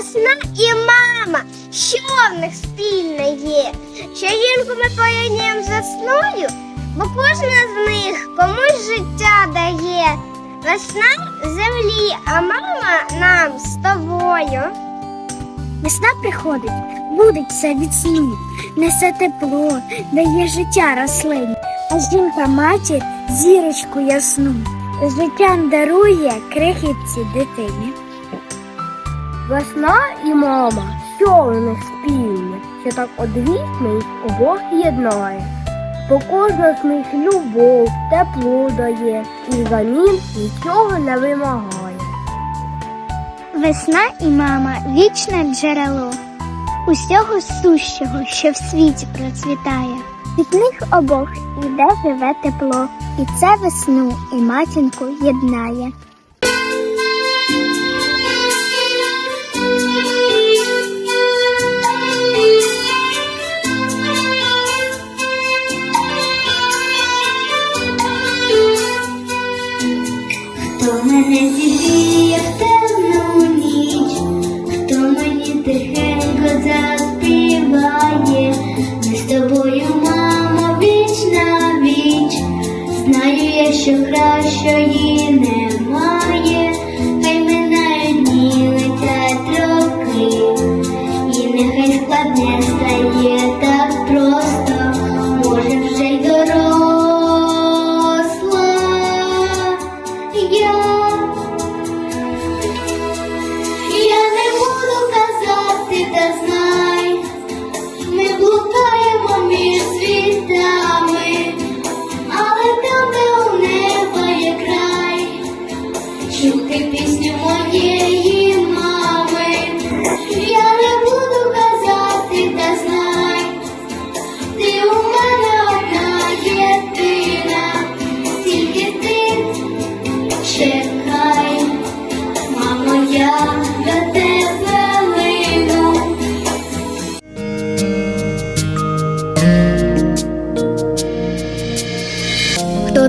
Весна і мама, що в них спільне є? Чаїнку ми порівнюємо з весною, бо кожна з них комусь життя дає. Весна землі, а мама нам з тобою. Весна приходить, будеться від сну, несе тепло, дає життя рослині, а жінка матір зірочку ясну, життям дарує крихітці дитині. Весна і мама, що у них спільне, що так одвічно їх обох єднає. Бо кожна з них любов, тепло дає і взамін нічого не вимагає. Весна і мама вічне джерело усього сущого, що в світі процвітає. Від них обох іде живе тепло, і це весну і матінку єднає. Хто мене зігріє в темну ніч, хто мені тихенько заспіває, ми з тобою, мамо, віч на віч, знаю я, що кращої немає,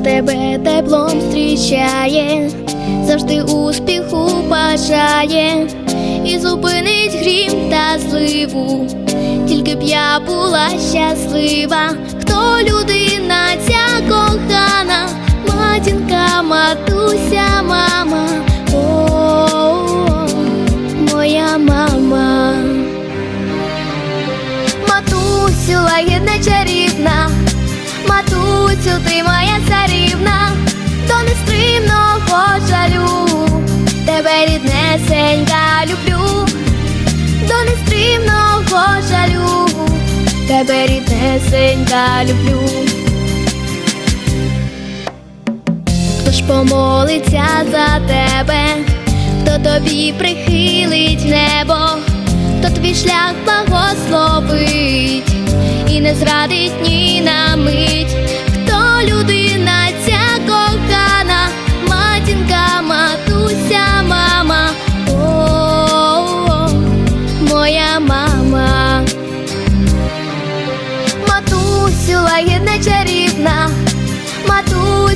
тебе теплом зустрічає, завжди успіху бажає. І зупинить грім та зливу. Тільки б я була щаслива, хто людина ця кохана, матінка, матуся, мама, о, моя мама. Матусю, лагідна чарівна, матусю, ти моя царівна, до нестримного жалю, тебе ріднесенька люблю, до нестримного жалю, тебе ріднесенька люблю. Хто ж помолиться за тебе, хто тобі прихилить небо, хто твій шлях благословить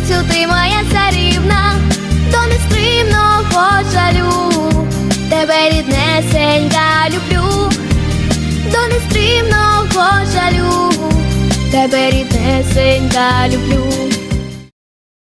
матусю, ти моя царівна, до нестримного жалю, тебе ріднесенька люблю, до нестримного жалю, тебе ріднесенька люблю.